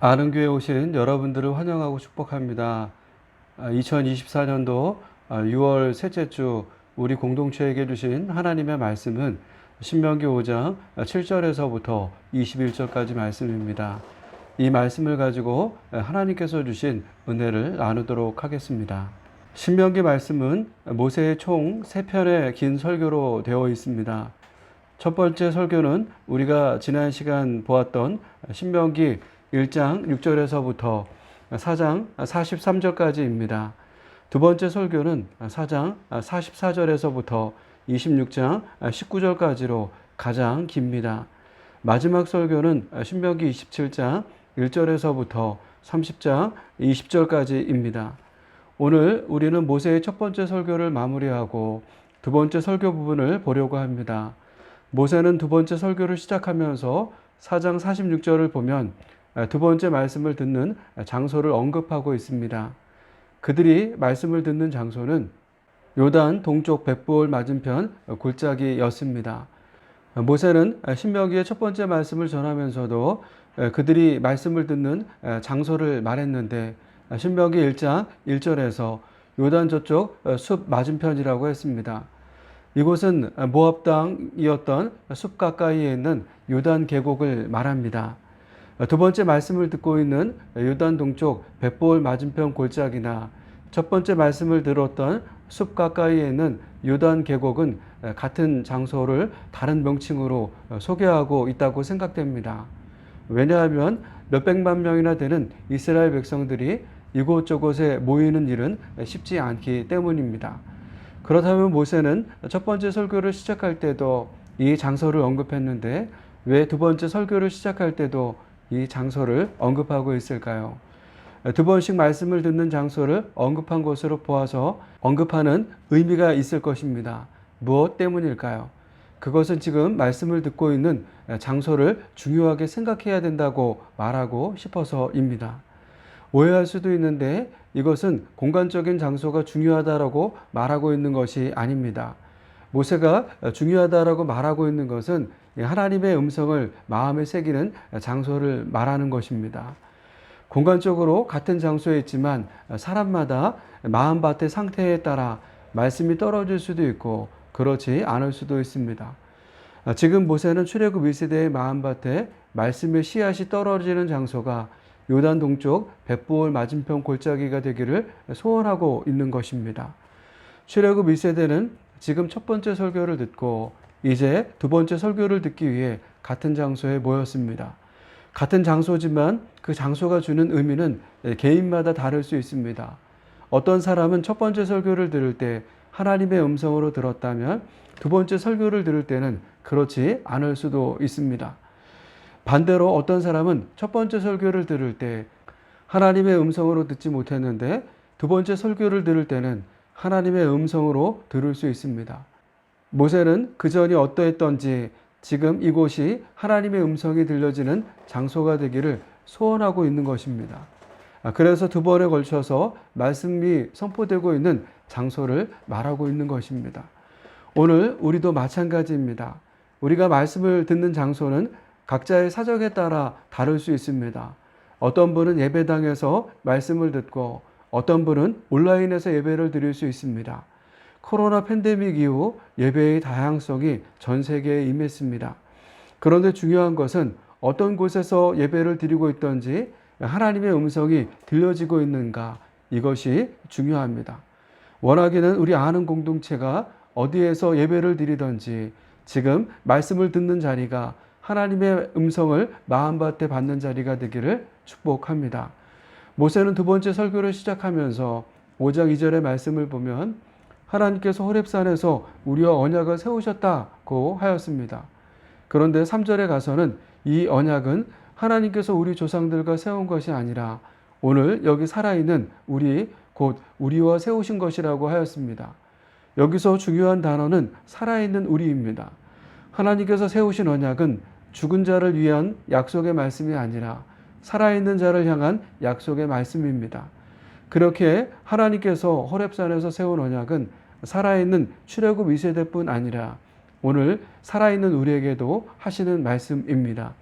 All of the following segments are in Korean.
아는교회 오신 여러분들을 환영하고 축복합니다. 2024년도 6월 셋째 주 우리 공동체에게 주신 하나님의 말씀은 신명기 5장 7절에서부터 21절까지 말씀입니다. 이 말씀을 가지고 하나님께서 주신 은혜를 나누도록 하겠습니다. 신명기 말씀은 모세의 총 3편의 긴 설교로 되어 있습니다. 첫 번째 설교는 우리가 지난 시간 보았던 신명기 1장 6절에서부터 4장 43절까지입니다. 두 번째 설교는 4장 44절에서부터 26장 19절까지로 가장 깁니다. 마지막 설교는 신명기 27장 1절에서부터 30장 20절까지입니다. 오늘 우리는 모세의 첫 번째 설교를 마무리하고 두 번째 설교 부분을 보려고 합니다. 모세는 두 번째 설교를 시작하면서 4장 46절을 보면 두 번째 말씀을 듣는 장소를 언급하고 있습니다. 그들이 말씀을 듣는 장소는 요단 동쪽 백부올 맞은편 골짜기였습니다. 모세는 신명기의 첫 번째 말씀을 전하면서도 그들이 말씀을 듣는 장소를 말했는데 신명기 1장 1절에서 요단 저쪽 숲 맞은편이라고 했습니다. 이곳은 모압 땅이었던 숲 가까이에 있는 요단 계곡을 말합니다. 두 번째 말씀을 듣고 있는 요단 동쪽 백보울 맞은편 골짜기나 첫 번째 말씀을 들었던 숲 가까이에 있는 요단 계곡은 같은 장소를 다른 명칭으로 소개하고 있다고 생각됩니다. 왜냐하면 몇백만 명이나 되는 이스라엘 백성들이 이곳저곳에 모이는 일은 쉽지 않기 때문입니다. 그렇다면 모세는 첫 번째 설교를 시작할 때도 이 장소를 언급했는데 왜 두 번째 설교를 시작할 때도 이 장소를 언급하고 있을까요? 두 번씩 말씀을 듣는 장소를 언급한 것으로 보아서 언급하는 의미가 있을 것입니다. 무엇 때문일까요? 그것은 지금 말씀을 듣고 있는 장소를 중요하게 생각해야 된다고 말하고 싶어서입니다. 오해할 수도 있는데 이것은 공간적인 장소가 중요하다라고 말하고 있는 것이 아닙니다. 모세가 중요하다라고 말하고 있는 것은 하나님의 음성을 마음에 새기는 장소를 말하는 것입니다. 공간적으로 같은 장소에 있지만 사람마다 마음밭의 상태에 따라 말씀이 떨어질 수도 있고 그렇지 않을 수도 있습니다. 지금 모세는 출애굽 1세대의 마음밭에 말씀의 씨앗이 떨어지는 장소가 요단 동쪽 백보월 맞은편 골짜기가 되기를 소원하고 있는 것입니다. 출애굽 1세대는 지금 첫 번째 설교를 듣고 이제 두 번째 설교를 듣기 위해 같은 장소에 모였습니다. 같은 장소지만 그 장소가 주는 의미는 개인마다 다를 수 있습니다. 어떤 사람은 첫 번째 설교를 들을 때 하나님의 음성으로 들었다면 두 번째 설교를 들을 때는 그렇지 않을 수도 있습니다. 반대로 어떤 사람은 첫 번째 설교를 들을 때 하나님의 음성으로 듣지 못했는데 두 번째 설교를 들을 때는 하나님의 음성으로 들을 수 있습니다. 모세는 그 전이 어떠했던지 지금 이곳이 하나님의 음성이 들려지는 장소가 되기를 소원하고 있는 것입니다. 아, 그래서 두 번에 걸쳐서 말씀이 선포되고 있는 장소를 말하고 있는 것입니다. 오늘 우리도 마찬가지입니다. 우리가 말씀을 듣는 장소는 각자의 사정에 따라 다를 수 있습니다. 어떤 분은 예배당에서 말씀을 듣고 어떤 분은 온라인에서 예배를 드릴 수 있습니다. 코로나 팬데믹 이후 예배의 다양성이 전 세계에 임했습니다. 그런데 중요한 것은 어떤 곳에서 예배를 드리고 있던지 하나님의 음성이 들려지고 있는가 이것이 중요합니다. 원하기는 우리 아는 공동체가 어디에서 예배를 드리던지 지금 말씀을 듣는 자리가 하나님의 음성을 마음밭에 받는 자리가 되기를 축복합니다. 모세는 두 번째 설교를 시작하면서 5장 2절의 말씀을 보면 하나님께서 호렙산에서 우리와 언약을 세우셨다고 하였습니다. 그런데 3절에 가서는 이 언약은 하나님께서 우리 조상들과 세운 것이 아니라 오늘 여기 살아있는 우리 곧 우리와 세우신 것이라고 하였습니다. 여기서 중요한 단어는 살아있는 우리입니다. 하나님께서 세우신 언약은 죽은 자를 위한 약속의 말씀이 아니라 살아있는 자를 향한 약속의 말씀입니다. 그렇게 하나님께서 호렙산에서 세운 언약은 살아있는 출애굽 2세대뿐 아니라 오늘 살아있는 우리에게도 하시는 말씀입니다.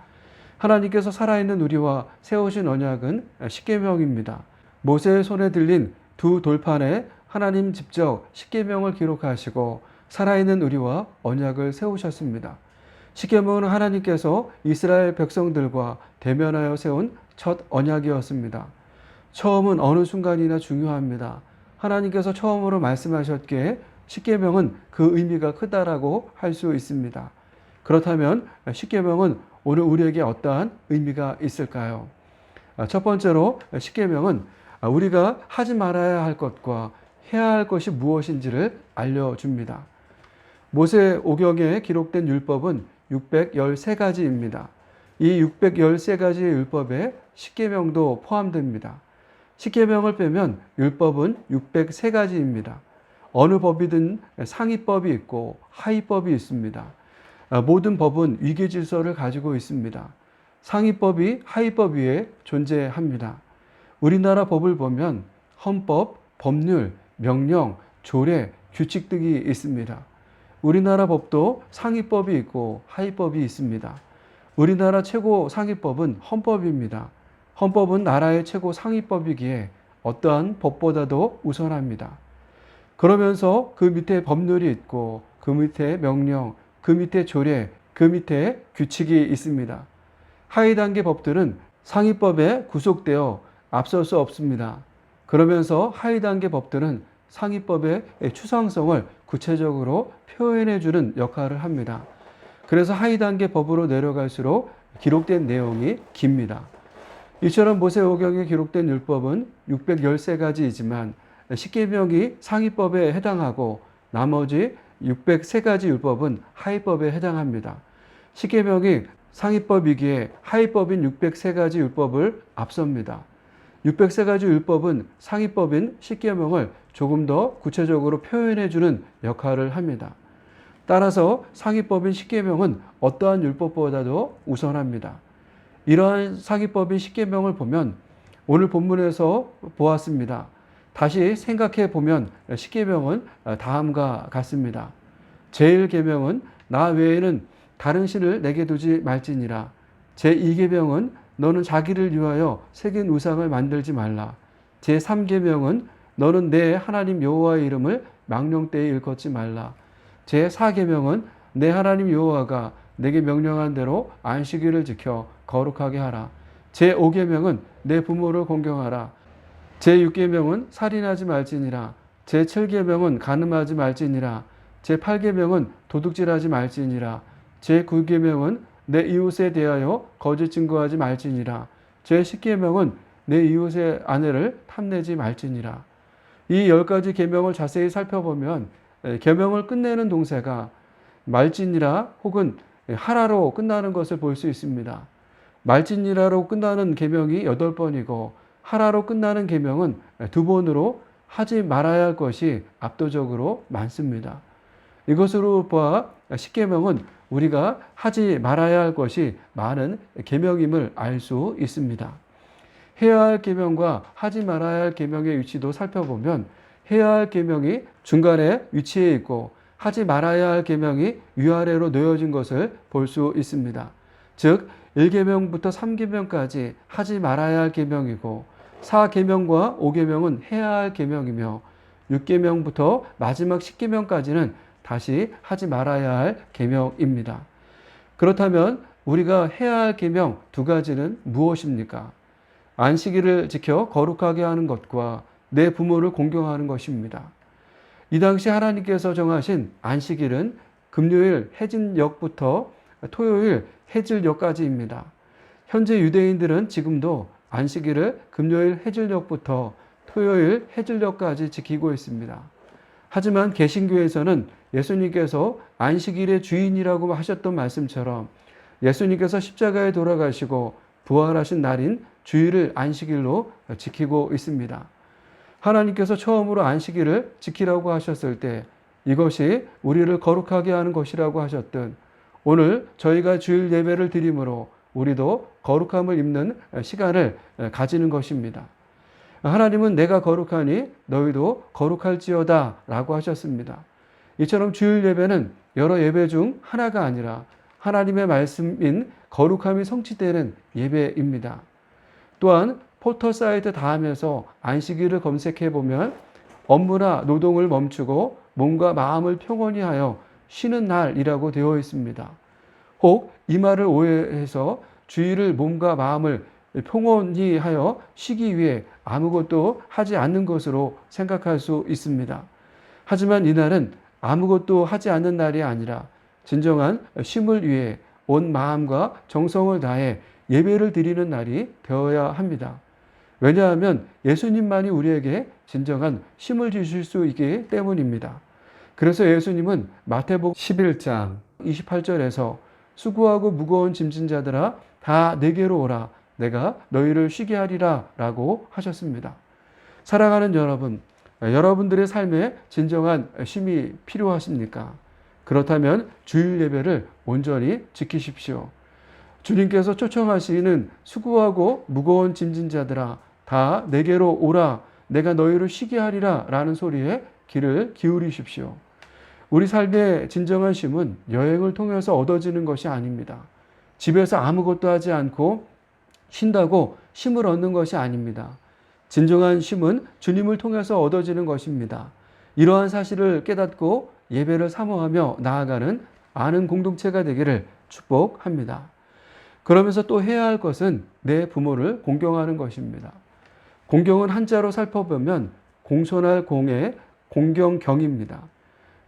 하나님께서 살아있는 우리와 세우신 언약은 십계명입니다. 모세의 손에 들린 두 돌판에 하나님 직접 십계명을 기록하시고 살아있는 우리와 언약을 세우셨습니다. 십계명은 하나님께서 이스라엘 백성들과 대면하여 세운 첫 언약이었습니다. 처음은 어느 순간이나 중요합니다. 하나님께서 처음으로 말씀하셨기에 십계명은 그 의미가 크다라고 할 수 있습니다. 그렇다면 십계명은 오늘 우리에게 어떠한 의미가 있을까요? 첫 번째로 십계명은 우리가 하지 말아야 할 것과 해야 할 것이 무엇인지를 알려줍니다. 모세 오경에 기록된 율법은 613가지입니다. 이 613가지의 율법에 십계명도 포함됩니다. 십계명을 빼면 율법은 603가지입니다. 어느 법이든 상위법이 있고 하위법이 있습니다. 모든 법은 위계 질서를 가지고 있습니다. 상위법이 하위법 위에 존재합니다. 우리나라 법을 보면 헌법, 법률, 명령, 조례, 규칙 등이 있습니다. 우리나라 법도 상위법이 있고 하위법이 있습니다. 우리나라 최고 상위법은 헌법입니다. 헌법은 나라의 최고 상위법이기에 어떠한 법보다도 우선합니다. 그러면서 그 밑에 법률이 있고 그 밑에 명령, 그 밑에 조례, 그 밑에 규칙이 있습니다. 하위 단계 법들은 상위법에 구속되어 앞설 수 없습니다. 그러면서 하위 단계 법들은 상위법의 추상성을 구체적으로 표현해 주는 역할을 합니다. 그래서 하위 단계 법으로 내려갈수록 기록된 내용이 깁니다. 이처럼 모세오경에 기록된 율법은 613가지이지만 십계명이 상위법에 해당하고 나머지 603가지 율법은 하위법에 해당합니다. 십계명이 상위법이기에 하위법인 603가지 율법을 앞섭니다. 603가지 율법은 상위법인 십계명을 조금 더 구체적으로 표현해 주는 역할을 합니다. 따라서 상위법인 십계명은 어떠한 율법보다도 우선합니다. 이러한 상위법인 십계명을 보면 오늘 본문에서 보았습니다. 다시 생각해 보면 십계명은 다음과 같습니다. 제1계명은 나 외에는 다른 신을 내게 두지 말지니라. 제2계명은 너는 자기를 위하여 새긴 우상을 만들지 말라. 제3계명은 너는 내 하나님 여호와의 이름을 망령 때에 일컫지 말라. 제4계명은 내 하나님 여호와가 내게 명령한 대로 안식일을 지켜 거룩하게 하라. 제5계명은 내 부모를 공경하라. 제6계명은 살인하지 말지니라. 제7계명은 간음하지 말지니라. 제8계명은 도둑질하지 말지니라. 제9계명은 내 이웃에 대하여 거짓 증거하지 말지니라. 제10계명은 내 이웃의 아내를 탐내지 말지니라. 이 열 가지 계명을 자세히 살펴보면 계명을 끝내는 동사가 말지니라 혹은 하라로 끝나는 것을 볼 수 있습니다. 말지니라로 끝나는 계명이 여덟 번이고 하라로 끝나는 계명은 두 번으로 하지 말아야 할 것이 압도적으로 많습니다. 이것으로 봐 십계명은 우리가 하지 말아야 할 것이 많은 계명임을 알 수 있습니다. 해야 할 계명과 하지 말아야 할 계명의 위치도 살펴보면 해야 할 계명이 중간에 위치해 있고 하지 말아야 할 계명이 위아래로 놓여진 것을 볼 수 있습니다. 즉 1계명부터 3계명까지 하지 말아야 할 계명이고 4계명과 5계명은 해야 할 계명이며 6계명부터 마지막 10계명까지는 다시 하지 말아야 할 계명입니다. 그렇다면 우리가 해야 할 계명 두 가지는 무엇입니까? 안식일을 지켜 거룩하게 하는 것과 내 부모를 공경하는 것입니다. 이 당시 하나님께서 정하신 안식일은 금요일 해진역부터 토요일 해질역까지입니다. 현재 유대인들은 지금도 안식일을 금요일 해질역부터 토요일 해질역까지 지키고 있습니다. 하지만 개신교에서는 예수님께서 안식일의 주인이라고 하셨던 말씀처럼 예수님께서 십자가에 돌아가시고 부활하신 날인 주일을 안식일로 지키고 있습니다. 하나님께서 처음으로 안식일을 지키라고 하셨을 때 이것이 우리를 거룩하게 하는 것이라고 하셨던 오늘 저희가 주일 예배를 드림으로 우리도 거룩함을 입는 시간을 가지는 것입니다. 하나님은 내가 거룩하니 너희도 거룩할지어다 라고 하셨습니다. 이처럼 주일 예배는 여러 예배 중 하나가 아니라 하나님의 말씀인 거룩함이 성취되는 예배입니다. 또한 포털 사이트 다음에서 안식일을 검색해 보면 업무나 노동을 멈추고 몸과 마음을 평온히 하여 쉬는 날이라고 되어 있습니다. 혹 이 말을 오해해서 주일을 몸과 마음을 평온히 하여 쉬기 위해 아무것도 하지 않는 것으로 생각할 수 있습니다. 하지만 이날은 아무것도 하지 않는 날이 아니라 진정한 쉼을 위해 온 마음과 정성을 다해 예배를 드리는 날이 되어야 합니다. 왜냐하면 예수님만이 우리에게 진정한 쉼을 주실 수 있기 때문입니다. 그래서 예수님은 마태복 11장 28절에서 수고하고 무거운 짐진 자들아 다 내게로 오라 내가 너희를 쉬게 하리라 라고 하셨습니다. 사랑하는 여러분, 여러분들의 삶에 진정한 쉼이 필요하십니까? 그렇다면 주일 예배를 온전히 지키십시오. 주님께서 초청하시는 수고하고 무거운 짐진 자들아 다 내게로 오라 내가 너희를 쉬게 하리라 라는 소리에 귀를 기울이십시오. 우리 삶의 진정한 쉼은 여행을 통해서 얻어지는 것이 아닙니다. 집에서 아무것도 하지 않고 쉰다고 쉼을 얻는 것이 아닙니다. 진정한 쉼은 주님을 통해서 얻어지는 것입니다. 이러한 사실을 깨닫고 예배를 사모하며 나아가는 아는 공동체가 되기를 축복합니다. 그러면서 또 해야 할 것은 내 부모를 공경하는 것입니다. 공경은 한자로 살펴보면 공손할 공의 공경경입니다.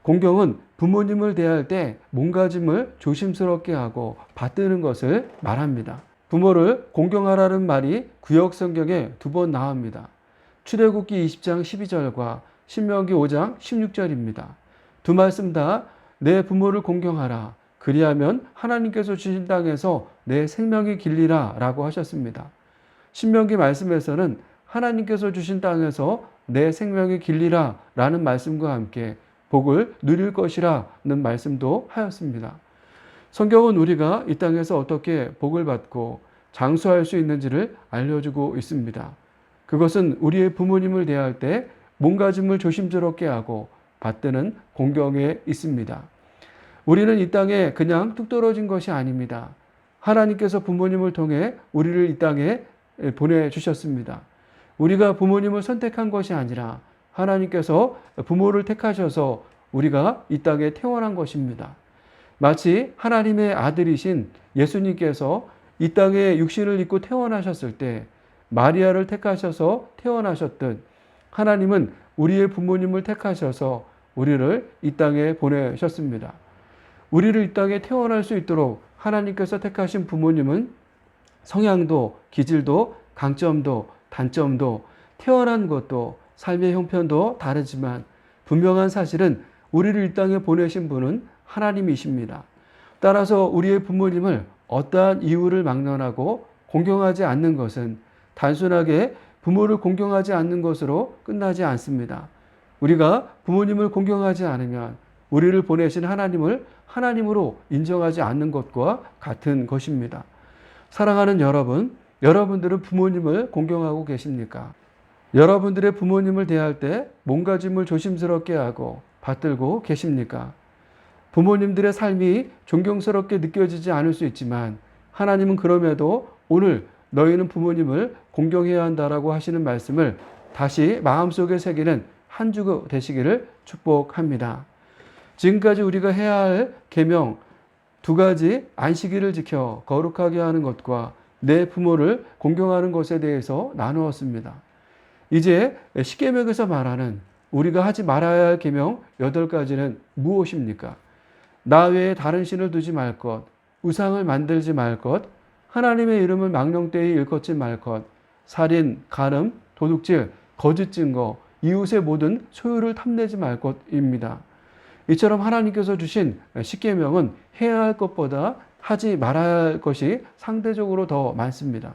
공경은 부모님을 대할 때 몸가짐을 조심스럽게 하고 받드는 것을 말합니다. 부모를 공경하라는 말이 구역 성경에 두 번 나옵니다. 출애굽기 20장 12절과 신명기 5장 16절입니다. 두 말씀 다 내 부모를 공경하라. 그리하면 하나님께서 주신 땅에서 내 생명이 길리라 라고 하셨습니다. 신명기 말씀에서는 하나님께서 주신 땅에서 내 생명이 길리라 라는 말씀과 함께 복을 누릴 것이라는 말씀도 하였습니다. 성경은 우리가 이 땅에서 어떻게 복을 받고 장수할 수 있는지를 알려주고 있습니다. 그것은 우리의 부모님을 대할 때 몸가짐을 조심스럽게 하고 받드는 공경에 있습니다. 우리는 이 땅에 그냥 뚝 떨어진 것이 아닙니다. 하나님께서 부모님을 통해 우리를 이 땅에 보내주셨습니다. 우리가 부모님을 선택한 것이 아니라 하나님께서 부모를 택하셔서 우리가 이 땅에 태어난 것입니다. 마치 하나님의 아들이신 예수님께서 이 땅에 육신을 입고 태어나셨을 때 마리아를 택하셔서 태어나셨듯 하나님은 우리의 부모님을 택하셔서 우리를 이 땅에 보내셨습니다. 우리를 이 땅에 태어날 수 있도록 하나님께서 택하신 부모님은 성향도 기질도 강점도 단점도 태어난 것도 삶의 형편도 다르지만 분명한 사실은 우리를 이 땅에 보내신 분은 하나님이십니다. 따라서 우리의 부모님을 어떠한 이유를 막론하고 공경하지 않는 것은 단순하게 부모를 공경하지 않는 것으로 끝나지 않습니다. 우리가 부모님을 공경하지 않으면 우리를 보내신 하나님을 하나님으로 인정하지 않는 것과 같은 것입니다. 사랑하는 여러분, 여러분들은 부모님을 공경하고 계십니까? 여러분들의 부모님을 대할 때 몸가짐을 조심스럽게 하고 받들고 계십니까? 부모님들의 삶이 존경스럽게 느껴지지 않을 수 있지만 하나님은 그럼에도 오늘 너희는 부모님을 공경해야 한다라고 하시는 말씀을 다시 마음속에 새기는 한주 되시기를 축복합니다. 지금까지 우리가 해야 할 계명 두 가지 안식일을 지켜 거룩하게 하는 것과 내 부모를 공경하는 것에 대해서 나누었습니다. 이제 십계명에서 말하는 우리가 하지 말아야 할 계명 여덟 가지는 무엇입니까? 나 외에 다른 신을 두지 말 것, 우상을 만들지 말 것, 하나님의 이름을 망령되이 일컫지 말 것, 살인, 간음, 도둑질, 거짓 증거, 이웃의 모든 소유를 탐내지 말 것입니다. 이처럼 하나님께서 주신 십계명은 해야 할 것보다 하지 말아야 할 것이 상대적으로 더 많습니다.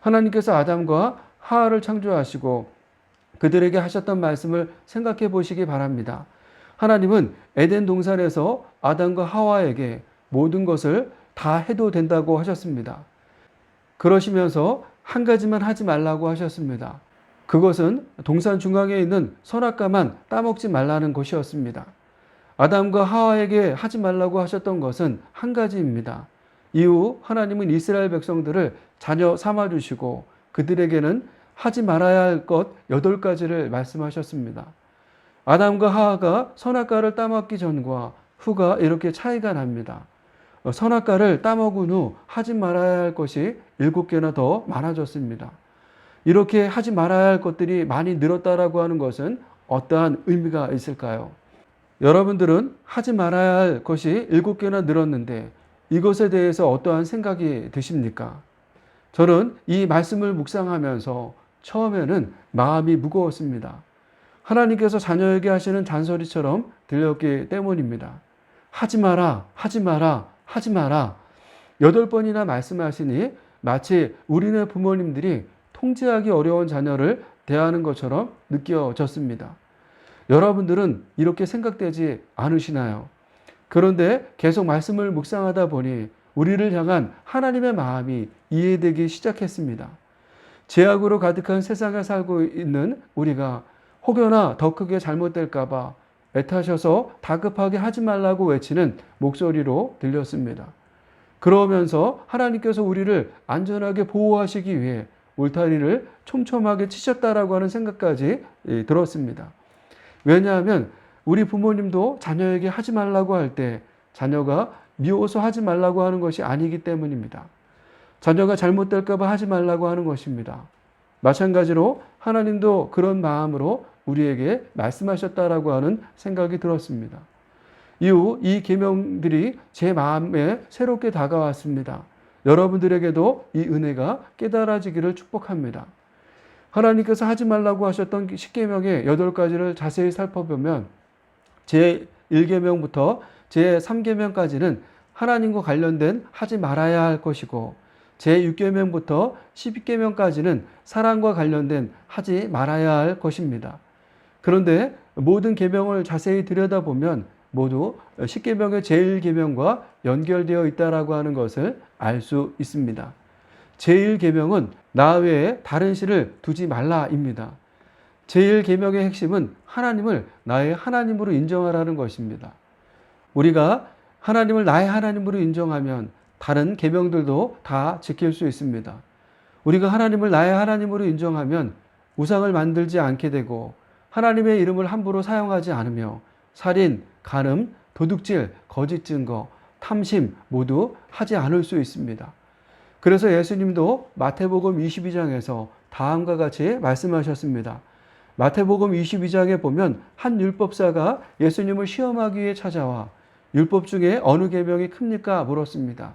하나님께서 아담과 하하를 창조하시고 그들에게 하셨던 말씀을 생각해 보시기 바랍니다. 하나님은 에덴 동산에서 아담과 하와에게 모든 것을 다 해도 된다고 하셨습니다. 그러시면서 한 가지만 하지 말라고 하셨습니다. 그것은 동산 중앙에 있는 선악과만 따먹지 말라는 것이었습니다. 아담과 하와에게 하지 말라고 하셨던 것은 한 가지입니다. 이후 하나님은 이스라엘 백성들을 자녀 삼아 주시고 그들에게는 하지 말아야 할 것 여덟 가지를 말씀하셨습니다. 아담과 하하가 선악과를 따먹기 전과 후가 이렇게 차이가 납니다. 어, 선악과를 따먹은 후 하지 말아야 할 것이 일곱 개나 더 많아졌습니다. 이렇게 하지 말아야 할 것들이 많이 늘었다라고 하는 것은 어떠한 의미가 있을까요? 여러분들은 하지 말아야 할 것이 일곱 개나 늘었는데 이것에 대해서 어떠한 생각이 드십니까? 저는 이 말씀을 묵상하면서 처음에는 마음이 무거웠습니다. 하나님께서 자녀에게 하시는 잔소리처럼 들렸기 때문입니다. 하지 마라, 하지 마라, 하지 마라. 여덟 번이나 말씀하시니 마치 우리네 부모님들이 통제하기 어려운 자녀를 대하는 것처럼 느껴졌습니다. 여러분들은 이렇게 생각되지 않으시나요? 그런데 계속 말씀을 묵상하다 보니 우리를 향한 하나님의 마음이 이해되기 시작했습니다. 죄악으로 가득한 세상에 살고 있는 우리가 혹여나 더 크게 잘못될까봐 애타셔서 다급하게 하지 말라고 외치는 목소리로 들렸습니다. 그러면서 하나님께서 우리를 안전하게 보호하시기 위해 울타리를 촘촘하게 치셨다라고 하는 생각까지 예, 들었습니다. 왜냐하면 우리 부모님도 자녀에게 하지 말라고 할 때 자녀가 미워서 하지 말라고 하는 것이 아니기 때문입니다. 자녀가 잘못될까봐 하지 말라고 하는 것입니다. 마찬가지로 하나님도 그런 마음으로 우리에게 말씀하셨다라고 하는 생각이 들었습니다. 이후 이 계명들이 제 마음에 새롭게 다가왔습니다. 여러분들에게도 이 은혜가 깨달아지기를 축복합니다. 하나님께서 하지 말라고 하셨던 십계명의 여덟 가지를 자세히 살펴보면 제 1계명부터 제 3계명까지는 하나님과 관련된 하지 말아야 할 것이고 제 6계명부터 12계명까지는 사랑과 관련된 하지 말아야 할 것입니다. 그런데 모든 계명을 자세히 들여다보면 모두 10계명의 제1계명과 연결되어 있다라고 하는 것을 알 수 있습니다. 제1계명은 나 외에 다른 신을 두지 말라입니다. 제1계명의 핵심은 하나님을 나의 하나님으로 인정하라는 것입니다. 우리가 하나님을 나의 하나님으로 인정하면 다른 계명들도 다 지킬 수 있습니다. 우리가 하나님을 나의 하나님으로 인정하면 우상을 만들지 않게 되고 하나님의 이름을 함부로 사용하지 않으며 살인, 간음, 도둑질, 거짓 증거, 탐심 모두 하지 않을 수 있습니다. 그래서 예수님도 마태복음 22장에서 다음과 같이 말씀하셨습니다. 마태복음 22장에 보면 한 율법사가 예수님을 시험하기 위해 찾아와 율법 중에 어느 계명이 큽니까 물었습니다.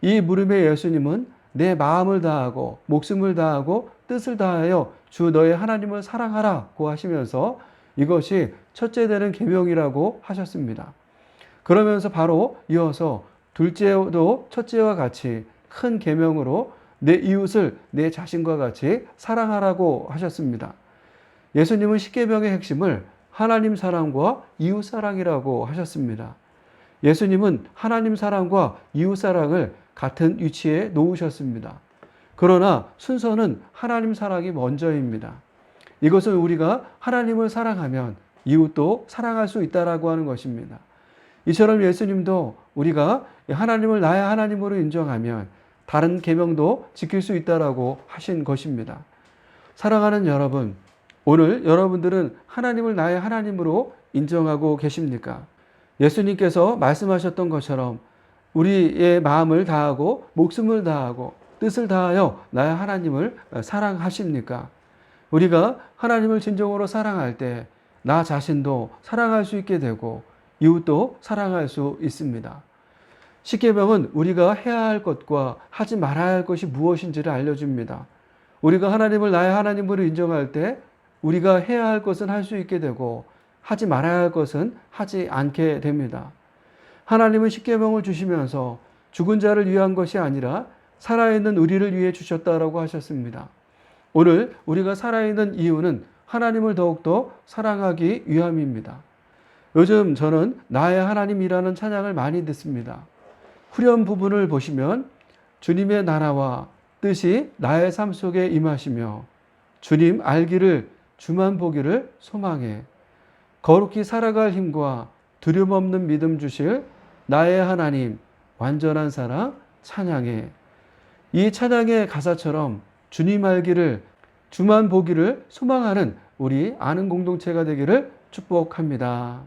이 물음에 예수님은 내 마음을 다하고 목숨을 다하고 뜻을 다하여 주 너의 하나님을 사랑하라고 하시면서 이것이 첫째 되는 계명이라고 하셨습니다. 그러면서 바로 이어서 둘째도 첫째와 같이 큰 계명으로 내 이웃을 내 자신과 같이 사랑하라고 하셨습니다. 예수님은 십계명의 핵심을 하나님 사랑과 이웃 사랑이라고 하셨습니다. 예수님은 하나님 사랑과 이웃 사랑을 같은 위치에 놓으셨습니다. 그러나 순서는 하나님 사랑이 먼저입니다. 이것은 우리가 하나님을 사랑하면 이웃도 사랑할 수 있다라고 하는 것입니다. 이처럼 예수님도 우리가 하나님을 나의 하나님으로 인정하면 다른 계명도 지킬 수 있다라고 하신 것입니다. 사랑하는 여러분, 오늘 여러분들은 하나님을 나의 하나님으로 인정하고 계십니까? 예수님께서 말씀하셨던 것처럼 우리의 마음을 다하고 목숨을 다하고 뜻을 다하여 나의 하나님을 사랑하십니까? 우리가 하나님을 진정으로 사랑할 때 나 자신도 사랑할 수 있게 되고 이웃도 사랑할 수 있습니다. 십계명은 우리가 해야 할 것과 하지 말아야 할 것이 무엇인지를 알려줍니다. 우리가 하나님을 나의 하나님으로 인정할 때 우리가 해야 할 것은 할 수 있게 되고 하지 말아야 할 것은 하지 않게 됩니다. 하나님은 십계명을 주시면서 죽은 자를 위한 것이 아니라 살아있는 우리를 위해 주셨다라고 하셨습니다. 오늘 우리가 살아있는 이유는 하나님을 더욱더 사랑하기 위함입니다. 요즘 저는 나의 하나님이라는 찬양을 많이 듣습니다. 후렴 부분을 보시면 주님의 나라와 뜻이 나의 삶 속에 임하시며 주님 알기를 주만 보기를 소망해 거룩히 살아갈 힘과 두려움 없는 믿음 주실 나의 하나님 완전한 사랑 찬양해. 이 찬양의 가사처럼 주님 알기를 주만 보기를 소망하는 우리 아는 공동체가 되기를 축복합니다.